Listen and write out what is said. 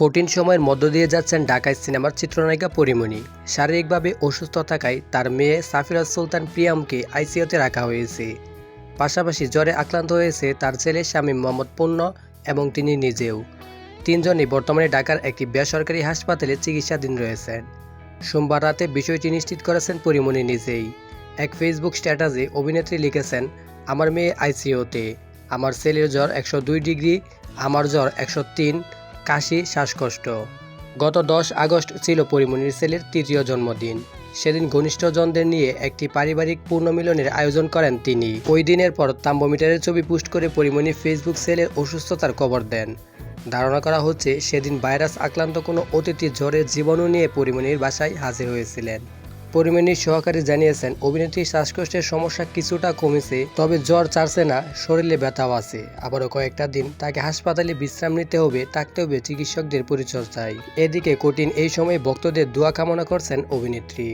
কঠিন সময়ের মধ্য দিয়ে যাচ্ছেন ঢাকায় সিনেমার চিত্রনায়িকা পরিমণি। শারীরিকভাবে অসুস্থ থাকায় তার মেয়ে সাফিরাজ সুলতান প্রিয়ামকে আইসিইউতে রাখা হয়েছে। পাশাপাশি জ্বরে আক্রান্ত হয়েছে তার ছেলে স্বামী মোহাম্মদ পূর্ণ এবং তিনি নিজেও। তিনজনই বর্তমানে ঢাকার একটি বেসরকারি হাসপাতালে চিকিৎসাধীন রয়েছেন। সোমবার রাতে বিষয়টি নিশ্চিত করেছেন পরিমণি নিজেই। এক ফেসবুক স্ট্যাটাসে অভিনেত্রী লিখেছেন, আমার মেয়ে আইসিইউতে। আমার ছেলের জ্বর একশো দুই ডিগ্রি, আমার জ্বর একশো তিন কাশি, শ্বাসকষ্ট। গত দশ আগস্ট ছিল পরিমণির ছেলের তৃতীয় জন্মদিন। সেদিন ঘনিষ্ঠজনদের নিয়ে একটি পারিবারিক পূর্ণমিলনের আয়োজন করেন তিনি। ওই দিনের পর তাম্বোমিটারের ছবি পোস্ট করে পরিমণি ফেসবুক সেলের অসুস্থতার খবর দেন। ধারণা করা হচ্ছে সেদিন ভাইরাস আক্রান্ত কোনো অতিথি জ্বরের জীবাণু নিয়ে পরিমণির বাসায় হাজির হয়েছিলেন। পরিমণির সহকারী জানিয়েছেন অভিনেত্রী শ্বাসকষ্টের সমস্যা কিছুটা কমেছে, তবে জ্বর ছাড়ছে না, শরীরে ব্যথাও আছে। আবারও কয়েকটা দিন তাকে হাসপাতালে বিশ্রাম নিতে হবে, থাকতে হবে চিকিৎসকদের পরিচর্যায় এদিকে কঠিন এই সময়ে ভক্তদের দোয়া কামনা করছেন অভিনেত্রী।